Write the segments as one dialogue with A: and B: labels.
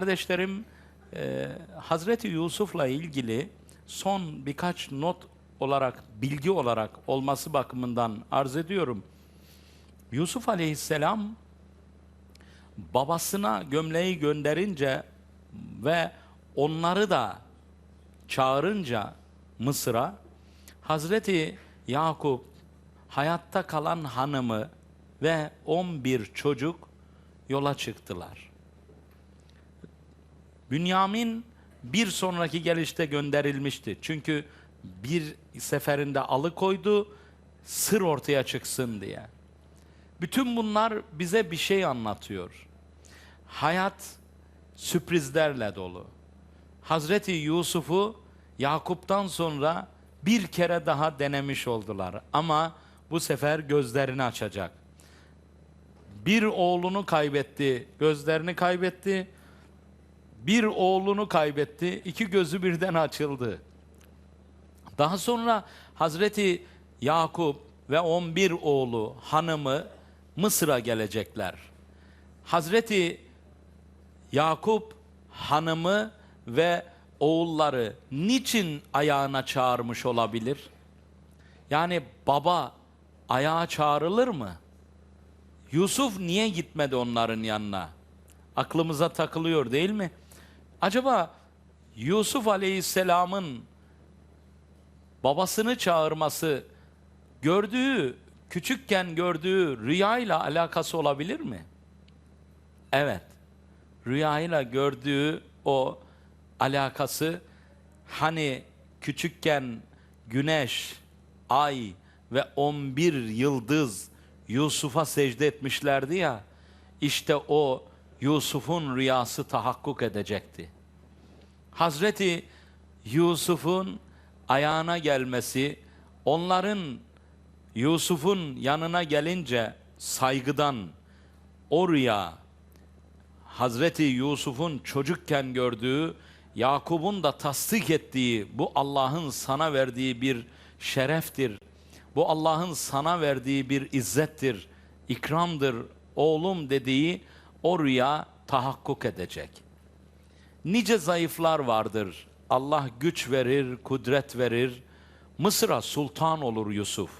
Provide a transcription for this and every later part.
A: Kardeşlerim, e, Hazreti Yusuf'la ilgili son birkaç not olarak, bilgi olarak olması bakımından arz ediyorum. Yusuf Aleyhisselam babasına gömleği gönderince ve onları da çağırınca Mısır'a Hazreti Yakup hayatta kalan hanımı ve 11 çocuk yola çıktılar. Bünyamin bir sonraki gelişte gönderilmişti. Çünkü bir seferinde alıkoydu, sır ortaya çıksın diye. Bütün bunlar bize bir şey anlatıyor. Hayat sürprizlerle dolu. Hazreti Yusuf'u Yakup'tan sonra bir kere daha denemiş oldular. Ama bu sefer gözlerini açacak. Bir oğlunu kaybetti, gözlerini kaybetti. Bir oğlunu kaybetti, iki gözü birden açıldı. Daha sonra Hazreti Yakup ve 11 oğlu hanımı Mısır'a gelecekler. Hazreti Yakup hanımı ve oğulları niçin ayağına çağırmış olabilir? Yani baba ayağa çağrılır mı? Yusuf niye gitmedi onların yanına? Aklımıza takılıyor değil mi? Acaba Yusuf Aleyhisselam'ın babasını çağırması gördüğü, küçükken gördüğü rüyayla alakası olabilir mi? Evet. Rüyayla gördüğü o alakası hani küçükken güneş, ay ve 11 yıldız Yusuf'a secde etmişlerdi ya. İşte o Yusuf'un rüyası tahakkuk edecekti. Hazreti Yusuf'un ayağına gelmesi, onların Yusuf'un yanına gelince saygıdan o rüya, Hazreti Yusuf'un çocukken gördüğü, Yakup'un da tasdik ettiği bu Allah'ın sana verdiği bir şereftir. Bu Allah'ın sana verdiği bir izzettir, ikramdır, oğlum dediği o rüya tahakkuk edecek. Nice zayıflar vardır. Allah güç verir, kudret verir. Mısır'a sultan olur Yusuf.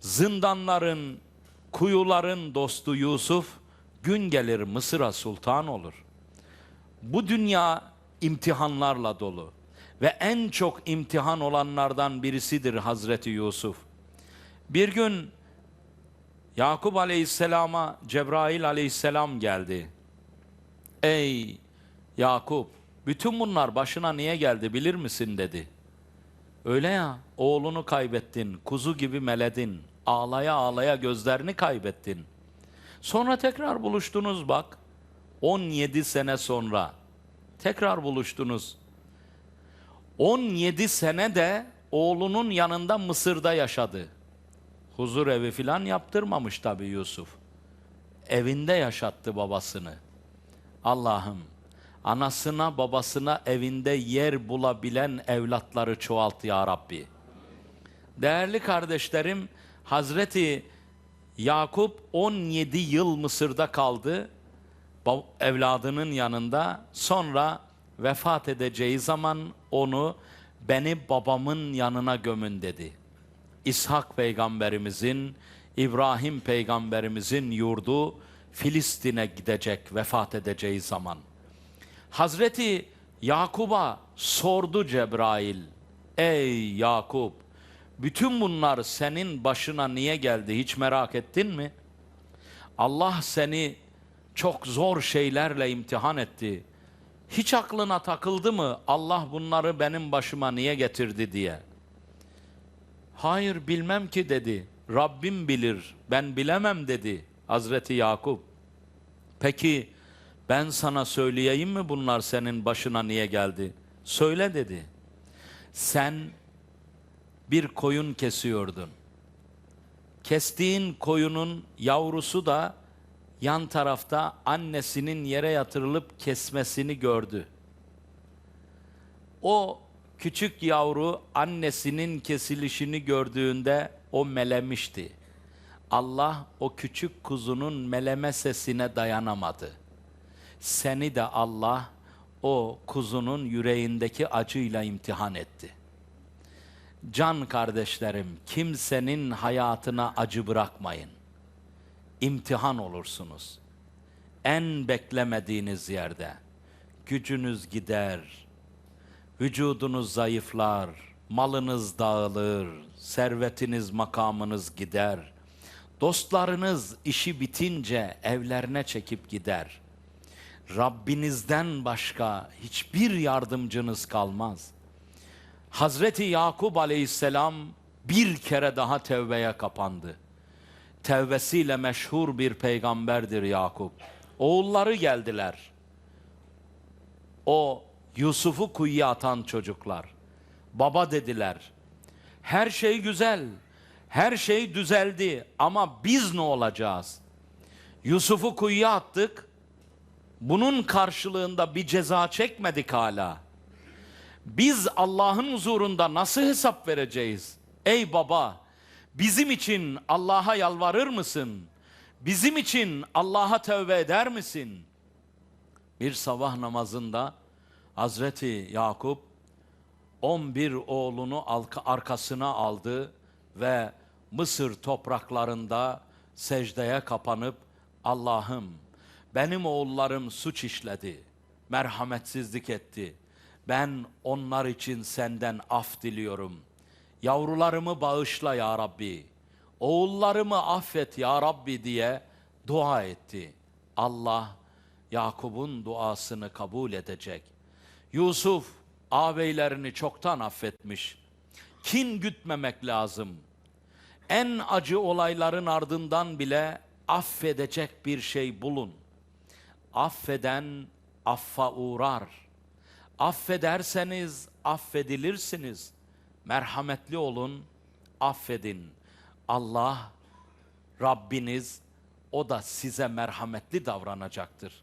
A: Zindanların, kuyuların dostu Yusuf, gün gelir Mısır'a sultan olur. Bu dünya imtihanlarla dolu ve en çok imtihan olanlardan birisidir Hazreti Yusuf. Bir gün Yakup Aleyhisselam'a Cebrail Aleyhisselam geldi. Ey Yakup, bütün bunlar başına niye geldi bilir misin dedi. Öyle ya, oğlunu kaybettin, kuzu gibi meledin, ağlaya ağlaya gözlerini kaybettin. Sonra tekrar buluştunuz bak, 17 sene sonra tekrar buluştunuz. 17 sene de oğlunun yanında Mısır'da yaşadı. Huzur evi filan yaptırmamış tabii Yusuf. Evinde yaşattı babasını. Allah'ım anasına babasına evinde yer bulabilen evlatları çoğalt ya Rabbi. Değerli kardeşlerim, Hazreti Yakup 17 yıl Mısır'da kaldı. Evladının yanında sonra vefat edeceği zaman onu beni babamın yanına gömün dedi. İshak peygamberimizin, İbrahim peygamberimizin yurdu Filistin'e gidecek vefat edeceği zaman. Hazreti Yakub'a sordu Cebrail. Ey Yakup, bütün bunlar senin başına niye geldi hiç merak ettin mi? Allah seni çok zor şeylerle imtihan etti. Hiç aklına takıldı mı Allah bunları benim başıma niye getirdi diye? Hayır bilmem ki dedi. Rabbim bilir, ben bilemem dedi Hazreti Yakup. Peki ben sana söyleyeyim mi bunlar senin başına niye geldi? Söyle dedi. Sen bir koyun kesiyordun. Kestiğin koyunun yavrusu da yan tarafta annesinin yere yatırılıp kesmesini gördü. O küçük yavru annesinin kesilişini gördüğünde o melemişti. Allah o küçük kuzunun meleme sesine dayanamadı. Seni de Allah o kuzunun yüreğindeki acıyla imtihan etti. Can kardeşlerim, kimsenin hayatına acı bırakmayın. İmtihan olursunuz. En beklemediğiniz yerde gücünüz gider, vücudunuz zayıflar, malınız dağılır, servetiniz, makamınız gider. Dostlarınız işi bitince evlerine çekip gider. Rabbinizden başka hiçbir yardımcınız kalmaz. Hazreti Yakup aleyhisselam bir kere daha tevbeye kapandı. Tevbesiyle meşhur bir peygamberdir Yakup. Oğulları geldiler. O Yusuf'u kuyuya atan çocuklar. Baba dediler. Her şey güzel. Her şey düzeldi ama biz ne olacağız? Yusuf'u kuyuya attık. Bunun karşılığında bir ceza çekmedik hala. Biz Allah'ın huzurunda nasıl hesap vereceğiz? Ey baba, bizim için Allah'a yalvarır mısın? Bizim için Allah'a tövbe eder misin? Bir sabah namazında Hazreti Yakup 11 oğlunu arkasına aldı ve Mısır topraklarında secdeye kapanıp Allah'ım benim oğullarım suç işledi, merhametsizlik etti. Ben onlar için senden af diliyorum. Yavrularımı bağışla ya Rabbi. Oğullarımı affet ya Rabbi diye dua etti. Allah Yakup'un duasını kabul edecek. Yusuf ağabeylerini çoktan affetmiş. Kin gütmemek lazım. En acı olayların ardından bile affedecek bir şey bulun. Affeden affa uğrar. Affederseniz affedilirsiniz. Merhametli olun, affedin. Allah Rabbiniz o da size merhametli davranacaktır.